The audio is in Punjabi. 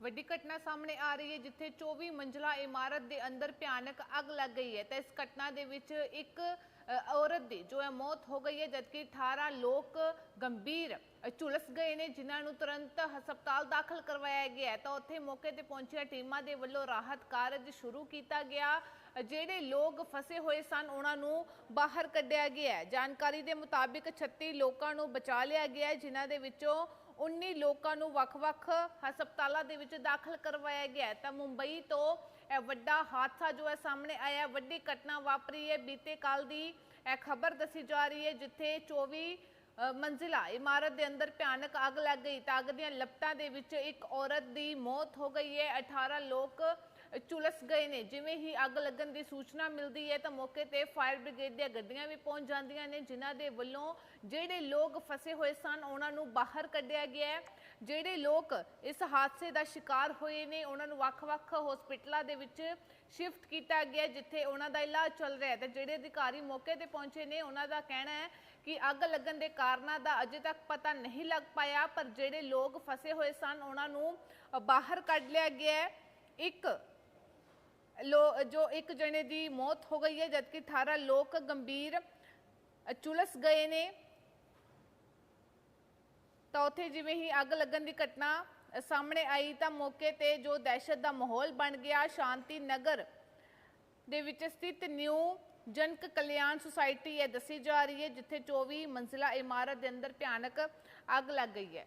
ਵੱਡੀ ਘਟਨਾ ਸਾਹਮਣੇ ਆ ਰਹੀ ਹੈ ਜਿੱਥੇ 24 ਮੰਜ਼ਲਾ ਇਮਾਰਤ ਦੇ ਅੰਦਰ ਭਿਆਨਕ ਅੱਗ ਲੱਗ ਗਈ ਹੈ ਤਾਂ ਇਸ ਘਟਨਾ ਦੇ ਵਿੱਚ ਇੱਕ ਔਰਤ ਦੀ ਜੋ ਹੈ ਮੌਤ ਹੋ ਗਈ ਹੈ ਜਦਕਿ 18 ਲੋਕ ਗੰਭੀਰ ਝੁਲਸ ਗਏ ਨੇ, ਜਿਨ੍ਹਾਂ ਨੂੰ ਤੁਰੰਤ ਹਸਪਤਾਲ ਦਾਖਲ ਕਰਵਾਇਆ ਗਿਆ ਤਾਂ ਉੱਥੇ ਮੌਕੇ ਤੇ ਪਹੁੰਚੀਆਂ ਟੀਮਾਂ ਦੇ ਵੱਲੋਂ ਰਾਹਤ ਕਾਰਜ ਸ਼ੁਰੂ ਕੀਤਾ ਗਿਆ। ਜਿਹੜੇ ਲੋਕ ਫਸੇ ਹੋਏ ਸਨ, ਉਹਨਾਂ ਨੂੰ ਬਾਹਰ ਕੱਢਿਆ ਗਿਆ ਜਾਣਕਾਰੀ ਦੇ ਮੁਤਾਬਿਕ 36 ਲੋਕਾਂ ਨੂੰ ਬਚਾ ਲਿਆ ਗਿਆ ਜਿਨ੍ਹਾਂ ਦੇ ਵਿੱਚੋਂ 19 ਲੋਕਾਂ ਨੂੰ ਵੱਖ-ਵੱਖ ਹਸਪਤਾਲਾਂ ਦੇ ਵਿੱਚ ਦਾਖਲ ਕਰਵਾਇਆ ਗਿਆ ਤਾਂ ਮੁੰਬਈ ਤੋਂ ਇਹ ਵੱਡਾ ਹਾਦਸਾ ਜੋ ਹੈ ਸਾਹਮਣੇ ਆਇਆ ਵੱਡੀ ਘਟਨਾ ਵਾਪਰੀ ਹੈ। ਬੀਤੇ ਕੱਲ ਦੀ ਇਹ ਖਬਰ ਦੱਸੀ ਜਾ ਰਹੀ ਹੈ ਜਿੱਥੇ 24 ਅ, ਮੰਜ਼ਿਲਾ ਇਮਾਰਤ ਦੇ ਅੰਦਰ ਭਿਆਨਕ ਅੱਗ ਲੱਗ ਗਈ। ਤਾਂ ਅੱਗ ਦੀਆਂ ਲਪਟਾਂ ਦੇ ਵਿੱਚ ਇੱਕ ਔਰਤ ਦੀ ਮੌਤ ਹੋ ਗਈ ਹੈ। 18 ਲੋਕ ਝੁਲਸ ਗਏ ਨੇ। ਜਿਵੇਂ ਹੀ ਅੱਗ ਲੱਗਣ ਦੀ ਸੂਚਨਾ ਮਿਲਦੀ ਹੈ ਤਾਂ ਮੌਕੇ ਤੇ ਫਾਇਰ ਬ੍ਰਿਗੇਡ ਦੀਆਂ ਗੱਡੀਆਂ ਵੀ ਪਹੁੰਚ ਜਾਂਦੀਆਂ ਨੇ, ਜਿਨ੍ਹਾਂ ਦੇ ਵੱਲੋਂ ਜਿਹੜੇ ਲੋਕ ਫਸੇ ਹੋਏ ਸਨ, ਉਹਨਾਂ ਨੂੰ ਬਾਹਰ ਕੱਢਿਆ ਗਿਆ ਹੈ। ਜਿਹੜੇ ਲੋਕ ਇਸ ਹਾਦਸੇ ਦਾ ਸ਼ਿਕਾਰ ਹੋਏ ਨੇ, ਉਹਨਾਂ ਨੂੰ ਵੱਖ-ਵੱਖ ਹਸਪੀਟਲਾਂ ਦੇ ਵਿੱਚ ਸ਼ਿਫਟ ਕੀਤਾ ਗਿਆ ਜਿੱਥੇ ਉਹਨਾਂ ਦਾ ਇਲਾਜ ਚੱਲ ਰਿਹਾ ਹੈ। ਤੇ ਜਿਹੜੇ ਅਧਿਕਾਰੀ ਮੌਕੇ ਤੇ ਪਹੁੰਚੇ ਨੇ, ਉਹਨਾਂ ਦਾ ਕਹਿਣਾ ਹੈ ਕਿ ਅੱਗ ਲੱਗਣ ਦੇ ਕਾਰਨਾਂ ਦਾ ਅਜੇ ਤੱਕ ਪਤਾ ਨਹੀਂ ਲੱਗ ਪਾਇਆ, ਪਰ ਜਿਹੜੇ ਲੋਕ ਫਸੇ ਹੋਏ ਸਨ, ਉਹਨਾਂ ਨੂੰ ਬਾਹਰ ਕੱਢ ਲਿਆ ਗਿਆ ਹੈ। ਇੱਕ ਲੋ ਜੋ ਇੱਕ ਜਣੇ ਦੀ ਮੌਤ ਹੋ ਗਈ ਹੈ ਜਦਕਿ 18 ਲੋਕ ਗੰਭੀਰ ਅ, ਝੁਲਸ ਗਏ ਨੇ। ਤਾਂ ਉੱਥੇ ਜਿਵੇਂ ਹੀ ਅੱਗ ਲੱਗਣ ਦੀ ਘਟਨਾ ਸਾਹਮਣੇ ਆਈ ਤਾਂ ਮੌਕੇ ਤੇ ਜੋ ਦਹਿਸ਼ਤ ਦਾ ਮਾਹੌਲ ਬਣ ਗਿਆ ਸ਼ਾਂਤੀ ਨਗਰ ਦੇ ਵਿੱਚ ਸਥਿਤ ਨਿਊ ਜਨਕ ਕਲਿਆਣ ਸੁਸਾਇਟੀ ਹੈ ਦੱਸੀ ਜਾ ਰਹੀ ਹੈ ਜਿੱਥੇ 24 ਮੰਜ਼ਿਲਾ ਇਮਾਰਤ ਦੇ ਅੰਦਰ ਭਿਆਨਕ ਅੱਗ ਲੱਗ ਗਈ ਹੈ।